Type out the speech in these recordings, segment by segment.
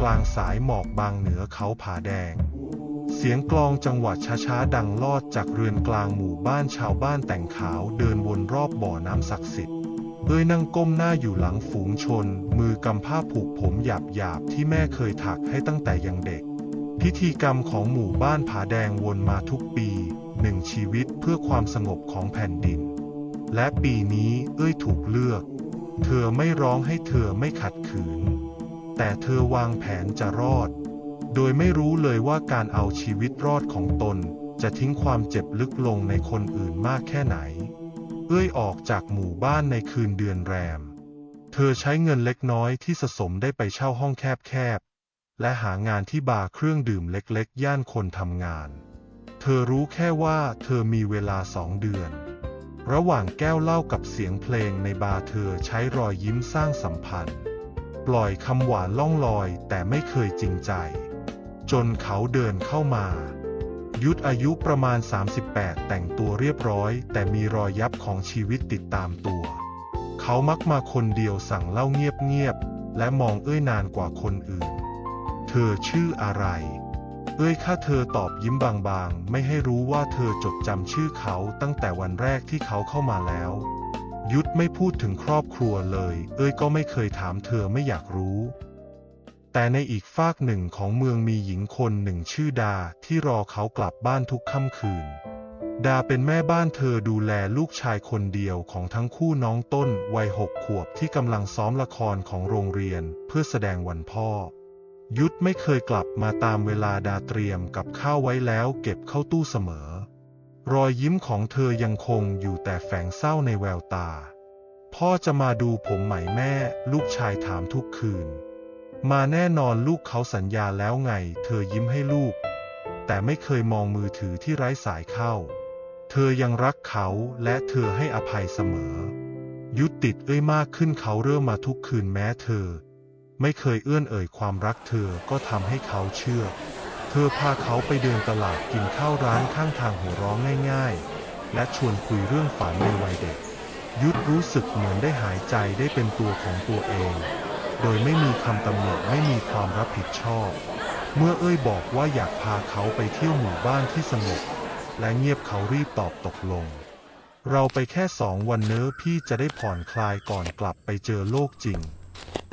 กลางสายหมอกบางเหนือเขาผาแดง เสียงกลองจังหวะช้าๆดังลอดจากเรือนกลางหมู่บ้านชาวบ้านแต่งขาวเดินวนรอบบ่อน้ำศักดิ์สิทธิ์เอ้ยนั่งก้มหน้าอยู่หลังฝูงชน มือกำผ้าผูกผมหยาบๆที่แม่เคยถักให้ตั้งแต่ยังเด็ก พิธีกรรมของหมู่บ้านผาแดงวนมาทุกปีหนึ่งชีวิตเพื่อความสงบของแผ่นดิน และปีนี้เอ้ยถูกเลือก เธอไม่ร้องให้เธอไม่ขัดขืน แต่เธอวางแผนจะรอด โดยไม่รู้เลยว่าการเอาชีวิตรอดของตน จะทิ้งความเจ็บลึกลงในคนอื่นมากแค่ไหน เอ้ยออกจากหมู่บ้านในคืนเดือนแรม เธอใช้เงินเล็กน้อยที่สะสมได้ไปเช่าห้องแคบๆ และหางานที่บาร์เครื่องดื่มเล็กๆ ย่านคนทำงาน เธอรู้แค่ว่าเธอมีเวลาสองเดือนระหว่างแก้วเหล้ากับเสียงเพลงในบาร์เธอใช้รอยยิ้มสร้างสัมพันธ์ ปล่อยคำหวานล่องลอยแต่ไม่เคยจริงใจ จนเขาเดินเข้ามา ยุทธอายุประมาณ 38 แต่งตัวเรียบร้อย แต่มีรอยยับของชีวิตติดตามตัว เขามักมาคนเดียวสั่งเหล้าเงียบๆ และมองเอ้ยนานกว่าคนอื่น เธอชื่ออะไร เอ้ยข้าเธอตอบยิ้มบางๆ ไม่ให้รู้ว่าเธอจดจำชื่อเขาตั้งแต่วันแรกที่เขาเข้ามาแล้ว ยุทธไม่พูดถึงครอบครัวเลย เอ้ยก็ไม่เคยถามเธอไม่อยากรู้ แต่ในอีกฟากหนึ่งของเมืองมีหญิงคนหนึ่งชื่อดาที่รอเขากลับบ้านทุกค่ำคืน ดาเป็นแม่บ้านเธอดูแลลูกชายคนเดียวของทั้งคู่น้องต้นวัยหกขวบที่กำลังซ้อมละครของโรงเรียนเพื่อแสดงวันพ่อ ยุทธไม่เคยกลับมาตามเวลาดาเตรียมกับข้าวไว้แล้วเก็บเข้าตู้เสมอ รอยยิ้มของเธอยังคงอยู่แต่แฝงเศร้าในแววตา พ่อจะมาดูผมไหมแม่ ลูกชายถามทุกคืน มาแน่นอนลูกเขาสัญญาแล้วไง เธอยิ้มให้ลูก แต่ไม่เคยมองมือถือที่ไร้สายเข้า เธอยังรักเขาและเธอให้อภัยเสมอ ยุดติดเอ้ยมากขึ้นเขาเริ่มมาทุกคืนแม้เธอ ไม่เคยเอื้อนเอ่ยความรักเธอก็ทำให้เขาเชื่อ เธอพาเขาไปเดินตลาดกินข้าวร้านข้างทางหัวร้องง่ายๆ และชวนคุยเรื่องฝันในวัยเด็ก ยุทธรู้สึกเหมือนได้หายใจได้เป็นตัวของตัวเอง โดยไม่มีคำตำหนิไม่มีความรับผิดชอบ เมื่อเอ้ยบอกว่าอยากพาเขาไปเที่ยวหมู่บ้านที่สงบและเงียบเขารีบตอบตกลง เราไปแค่สองวันเนอพี่จะได้ผ่อนคลายก่อนกลับไปเจอโลกจริง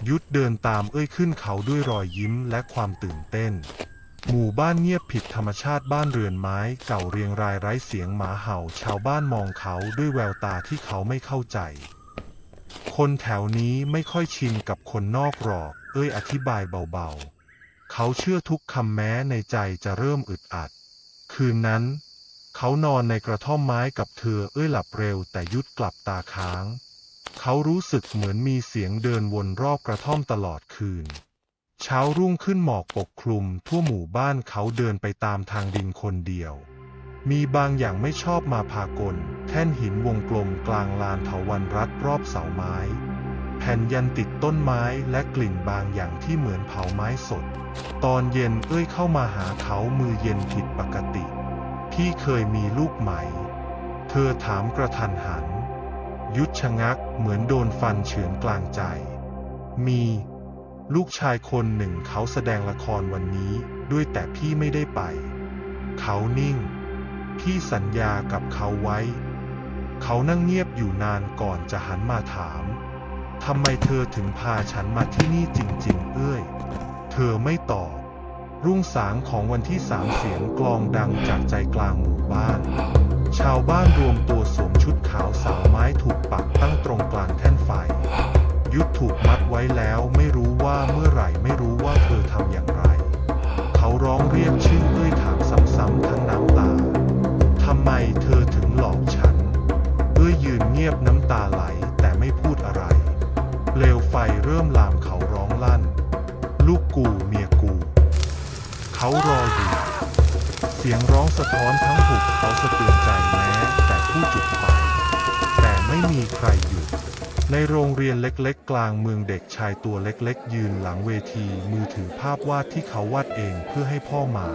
ยุทธเดินตามเอ้ยขึ้นเขาด้วยรอยยิ้มและความตื่นเต้น หมู่บ้านเงียบผิดธรรมชาติบ้านเรือนไม้เก่าเรียงรายไร้เสียงหมาเห่า ชาวบ้านมองเขาด้วยแววตาที่เขาไม่เข้าใจ คนแถวนี้ไม่ค่อยชินกับคนนอกหรอก เอ้ยอธิบายเบาๆ เขาเชื่อทุกคำแม้ในใจจะเริ่มอึดอัด คืนนั้น เขานอนในกระท่อมไม้กับเธอเอ้ยหลับเร็วแต่ยุดกลับตาค้าง เขารู้สึกเหมือนมีเสียงเดินวนรอบกระท่อมตลอดคืน เช้ารุ่งขึ้นหมอกปกคลุมทั่วหมู่บ้านเขาเดินไปตามทางดินคนเดียว มีบางอย่างไม่ชอบมาพากล แท่นหินวงกลมกลางลานเถาวันรัดรอบเสาไม้ แผ่นยันติดต้นไม้และกลิ่นบางอย่างที่เหมือนเผาไม้สด ตอนเย็นเอ้ยเข้ามาหาเขามือเย็นผิดปกติ พี่เคยมีลูกไหม เธอถามกระทันหัน ยุดชะงักเหมือนโดนฟันเฉือนกลางใจ มี ลูกชายคนหนึ่งเขาแสดงละครวันนี้ด้วยแต่พี่ไม่ได้ไป เขานิ่ง พี่สัญญากับเขาไว้ เขานั่งเงียบอยู่นานก่อนจะหันมาถามทำไมเธอถึงพาฉันมาที่นี่จริง ๆ เอ้ย เธอไม่ตอบ รุ่งสางของวันที่สามเสียงกลองดังจากใจกลางหมู่บ้าน ชาวบ้านรวมตัวสวมชุดขาวสาวไม้ถูกปักตั้งตรงกลางแท่นไฟ ยุดถูกมัดไว้แล้ว งียบน้ำตาไหลแต่ไม่พูดอะไร เปลวไฟเริ่มลามเขาร้องลั่น ลูกกูเมียกู เขารออยู่ เสียงร้องสะท้อนทั้งหุบเขาสะเทือนใจแม้แต่ผู้จุดไฟแต่ไม่มีใครหยุดในโรงเรียนเล็กๆ กลางเมืองเด็กชายตัวเล็กๆ ยืนหลังเวทีมือถือภาพวาดที่เขาวาดเองเพื่อให้พ่อมา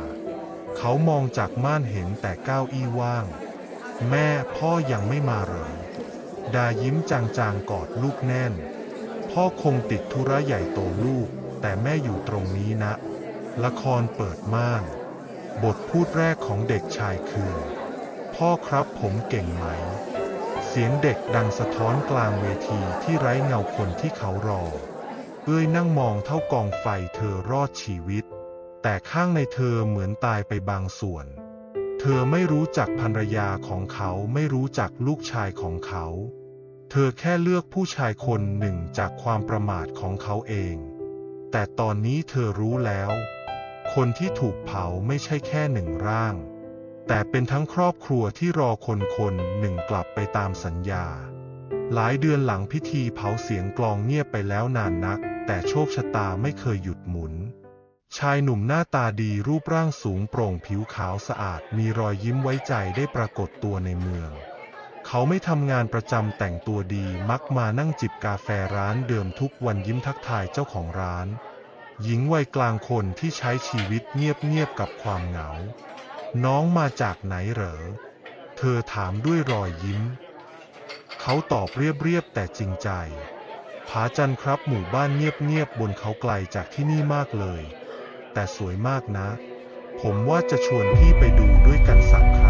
เขามองจากม่านเห็นแต่เก้าอี้ว่าง แม่พ่อยังไม่มาเหรอ ดายิ้มจางๆกอดลูกแน่น พ่อคงติดธุระใหญ่โตลูก แต่แม่อยู่ตรงนี้นะ ละครเปิดม่าน บทพูดแรกของเด็กชายคือ พ่อครับผมเก่งไหม เสียงเด็กดังสะท้อนกลางเวทีที่ไร้เงาคนที่เขารอ เอ้ยนั่งมองเท่ากองไฟเธอรอดชีวิต แต่ข้างในเธอเหมือนตายไปบางส่วนเธอไม่รู้จักภรรยาของเขาไม่รู้จักลูกชายของเขา เธอแค่เลือกผู้ชายคนหนึ่งจากความประมาทของเขาเอง แต่ตอนนี้เธอรู้แล้ว คนที่ถูกเผาไม่ใช่แค่หนึ่งร่าง แต่เป็นทั้งครอบครัวที่รอคนคนหนึ่งกลับไปตามสัญญา หลายเดือนหลังพิธีเผาเสียงกลองเงียบไปแล้วนานนัก แต่โชคชะตาไม่เคยหยุดหมุน ชายหนุ่มหน้าตาดีรูปร่างสูงโปร่งผิวขาวสะอาดมีรอยยิ้มไว้ใจได้ปรากฏตัวในเมือง เขาไม่ทำงานประจำแต่งตัวดีมักมานั่งจิบกาแฟร้านเดิมทุกวันยิ้มทักทายเจ้าของร้าน หญิงวัยกลางคนที่ใช้ชีวิตเงียบๆกับความเหงา น้องมาจากไหนเหรอ เธอถามด้วยรอยยิ้ม เขาตอบเรียบๆแต่จริงใจ ผาจันทร์ครับหมู่บ้านเงียบๆบนเขาไกลจากที่นี่มากเลย แต่สวยมากนะ ผมว่าจะชวนพี่ไปดูด้วยกันสักครั้ง